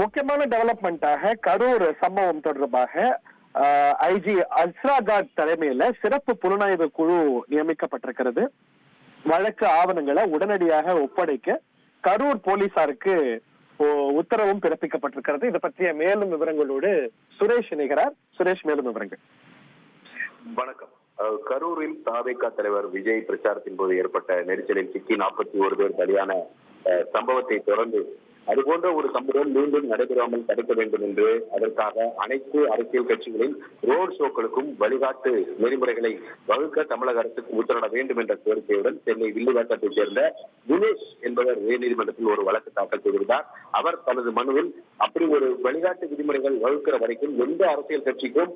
முக்கியமான டெவலப்மெண்டாக கரூர் சம்பவம் தொடர்பாக ஐஜி அஸ்ராகாட் தலைமையில சிறப்பு புலனாய்வு குழு நியமிக்கப்பட்டிருக்கிறது. வழக்கு ஆவணங்களை உடனடியாக ஒப்படைக்க கரூர் போலீசாருக்கு உத்தரவும் பிறப்பிக்கப்பட்டிருக்கிறது. இதை பற்றிய மேலும் விவரங்களோடு சுரேஷ் இணைகிறார். சுரேஷ் மேலும் விவரங்கள். வணக்கம். கரூரில் தாவேகா தலைவர் விஜய் பிரச்சாரத்தின் போது ஏற்பட்ட நெரிசலில் சிக்கி நாற்பத்தி ஒரு பேர் பலியான சம்பவத்தை தொடர்ந்து அதுபோன்ற ஒரு சம்பவம் மீண்டும் நடைபெறாமல் தடுக்க வேண்டும் என்று அதற்காக அனைத்து அரசியல் கட்சிகளின் ரோட் ஷோக்களுக்கும் வழிகாட்டு நெறிமுறைகளை வகுக்க தமிழக அரசுக்கு உத்தரவிட வேண்டும் என்ற கோரிக்கையுடன் சென்னை வில்லுவாக்கத்தைச் சேர்ந்த தினேஷ் என்பவர் உயர்நீதிமன்றத்தில் ஒரு வழக்கு தாக்கல் செய்திருந்தார். அவர் தனது மனுவில் அப்படி ஒரு வழிகாட்டு விதிமுறைகள் வகுக்கிற வரைக்கும் எந்த அரசியல் கட்சிக்கும்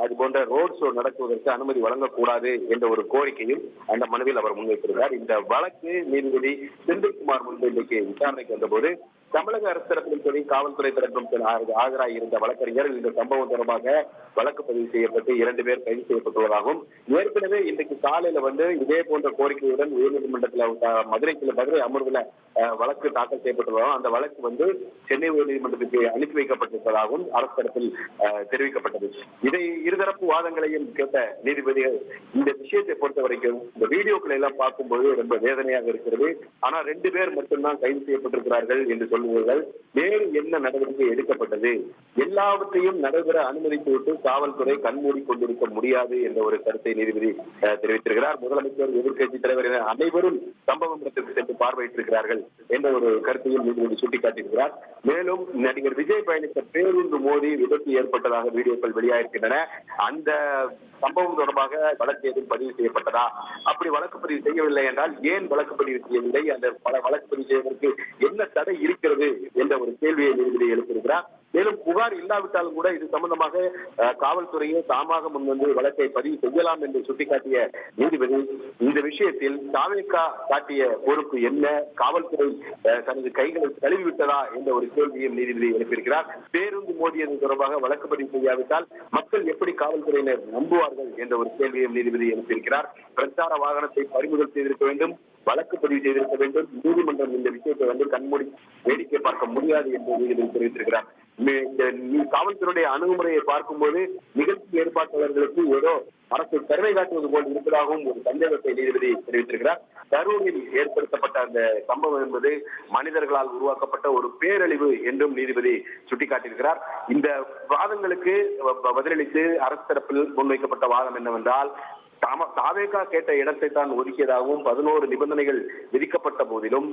அது போன்ற ரோட் ஷோ நடத்துவதற்கு அனுமதி வழங்கக்கூடாது என்ற ஒரு கோரிக்கையும் அந்த மனுவில் அவர் முன்வைத்திருந்தார். இந்த வழக்கு நீதிபதி செந்தில்குமார் முன்பு இன்றைக்கு விசாரணைக்கு வந்தபோது தமிழக அரசு தரப்பிலும் சரி காவல்துறை தரப்பிலும் ஆஜராகி இருந்த வழக்கறிஞர் இந்த சம்பவம் தொடர்பாக வழக்கு பதிவு செய்யப்பட்டு இரண்டு பேர் கைது செய்யப்பட்டுள்ளதாகவும் ஏற்கனவே இன்றைக்கு காலையில வந்து இதே போன்ற கோரிக்கையுடன் உயர்நீதிமன்றத்தில் அஹ், மதுரை மதுரை அமர்வுல வழக்கு தாக்கல் செய்யப்பட்டுள்ளதாகவும் அந்த வழக்கு வந்து சென்னை உயர்நீதிமன்றத்தில் உயர்நீதிமன்றத்துக்கு அனுப்பி வைக்கப்பட்டிருப்பதாகவும் அரசு தரப்பில் தெரிவிக்கப்பட்டது. இதை இருதரப்பு வாதங்களையும் கேட்ட நீதிபதிகள் இந்த விஷயத்தை பொறுத்த வரைக்கும் இந்த வீடியோக்களை எல்லாம் பார்க்கும்போது ரொம்ப வேதனையாக இருக்கிறது. ஆனால் ரெண்டு பேர் மட்டும்தான் கைது செய்யப்பட்டிருக்கிறார்கள் என்று சொல்லுவார்கள். வேறு என்ன நடவடிக்கை எடுக்கப்பட்டது? எல்லாவற்றையும் நடைபெற அனுமதித்து விட்டு காவல்துறை கண்மூடி கொண்டிருக்க முடியாது என்ற ஒரு கருத்தை நீதிபதி தெரிவித்திருக்கிறார். முதலமைச்சர் எதிர்க்கட்சி தலைவர் என அனைவரும் சம்பவம் இடத்திற்கு சென்று பார்வையிட்டிருக்கிறார்கள் என்ற ஒரு கருத்தையும் நீதிபதி சுட்டிக்காட்டியிருக்கிறார். மேலும் நடிகர் விஜய் பயணித்த பேருந்து மோதி விபத்து ஏற்பட்டதாக வீடியோக்கள் வெளியாயிருக்கின்றன அந்த சம்பவம் தொடர்பாக வழக்கு எதுவும் பதிவு செய்யப்பட்டதா? அப்படி வழக்கு பதிவு செய்யவில்லை என்றால் ஏன் வழக்கு பதிவு செய்யவில்லை? அந்த பல வழக்கு பதிவு செய்வதற்கு என்ன தடை இருக்கிறது? என்ற ஒரு கேள்வியை நீதிபதி எழுப்பியிருக்கிறார். மேலும் புகார் இல்லாவிட்டாலும் கூட இது சம்பந்தமாக காவல்துறையே தாமாக முன்வந்து வழக்கை பதிவு செய்யலாம் என்று சுட்டிக்காட்டிய நீதிபதி இந்த விஷயத்தில் தாவேக்கா காட்டிய பொறுப்பு என்ன? காவல்துறை தனது கைகளை தழுவிவிட்டதா என்ற ஒரு கேள்வியும் நீதிபதி எழுப்பியிருக்கிறார். பேருந்து மோதியது தொடர்பாக வழக்கு பதிவு செய்யாவிட்டால் மக்கள் எப்படி காவல்துறையினர் நம்புவார்கள் என்ற ஒரு கேள்வியும் நீதிபதி எழுப்பியிருக்கிறார். பிரச்சார வாகனத்தை பறிமுதல் செய்திருக்க வேண்டும் வழக்கு பதிவு செய்திருக்க வேண்டும் நீதிமன்றம் இந்த விஷயத்தை வந்து கண்மூடி வேடிக்கை பார்க்க முடியாது என்று நீதிபதி தெரிவித்திருக்கிறார். காவல்துறையுடைய அணுகுமுறையை பார்க்கும்போது நிகழ்ச்சி ஏற்பாட்டாளர்களுக்கு ஏதோ அரசு கருணை காட்டுவது போல் இருப்பதாகவும் ஒரு சந்தேகத்தை நீதிபதி தெரிவித்திருக்கிறார். கரூரில் ஏற்படுத்தப்பட்ட அந்த சம்பவம் என்பது மனிதர்களால் உருவாக்கப்பட்ட ஒரு பேரழிவு என்றும் நீதிபதி சுட்டிக்காட்டியிருக்கிறார். இந்த வாதங்களுக்கு பதிலளித்து அரசு தரப்பில் முன்வைக்கப்பட்ட வாதம் என்னவென்றால் தாவேகா கேட்ட இடத்தை தான் ஒதுக்கியதாகவும் பதினோரு நிபந்தனைகள் விதிக்கப்பட்ட போதிலும்